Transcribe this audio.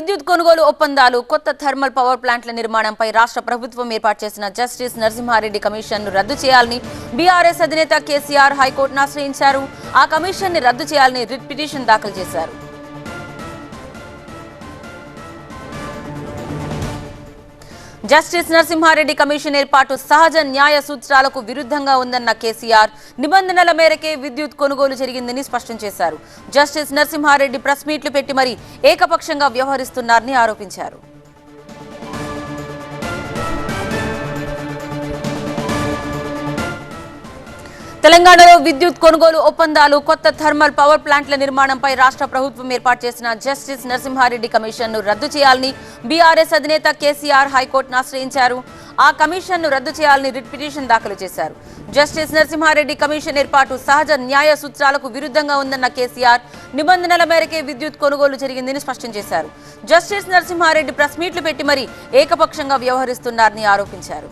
విద్యుత్ కొనుగోలు ఒప్పందాలు కొత్త థర్మల్ పవర్ ప్లాంట్ల నిర్మాణంపై రాష్ట్ర ప్రభుత్వం ఏర్పాటు చేసిన జస్టిస్ నరసింహారెడ్డి కమిషన్ను రద్దు చేయాలని బీఆర్ఎస్ అధినేత కేసీఆర్ హైకోర్టును ఆశ్రయించారు. ఆ కమిషన్ని రద్దు చేయాలని రిట్ పిటిషన్ దాఖలు చేశారు. జస్టిస్ నరసింహారెడ్డి కమిషన్ ఏర్పాటు సహజ న్యాయ సూత్రాలకు విరుద్ధంగా ఉందన్న కేసీఆర్ నిబంధనల మేరకే విద్యుత్ కొనుగోలు జరిగిందని స్పష్టం చేశారు. జస్టిస్ నరసింహారెడ్డి ప్రెస్ మీట్లు పెట్టి మరీ ఏకపక్షంగా వ్యవహరిస్తున్నారని ఆరోపించారు. తెలంగాణలో విద్యుత్ కొనుగోలు ఒప్పందాలు కొత్త థర్మల్ పవర్ ప్లాంట్ల నిర్మాణంపై రాష్ట్ర ప్రభుత్వం ఏర్పాటు చేసిన జస్టిస్ నరసింహారెడ్డి కమిషన్ను రద్దు చేయాలని బీఆర్ఎస్ అధినేత కేసీఆర్ హైకోర్టును ఆశ్రయించారు. ఆ కమిషన్ను రద్దు చేయాలని రిట్ పిటిషన్ దాఖలు చేశారు. జస్టిస్ నరసింహారెడ్డి కమిషన్ ఏర్పాటు సహజ న్యాయ సూత్రాలకు విరుద్ధంగా ఉందన్న కేసీఆర్ నిబంధనల మేరకే విద్యుత్ కొనుగోలు జరిగిందని స్పష్టం చేశారు. జస్టిస్ నరసింహారెడ్డి ప్రెస్ మీట్లు పెట్టి మరీ ఏకపక్షంగా వ్యవహరిస్తున్నారని ఆరోపించారు.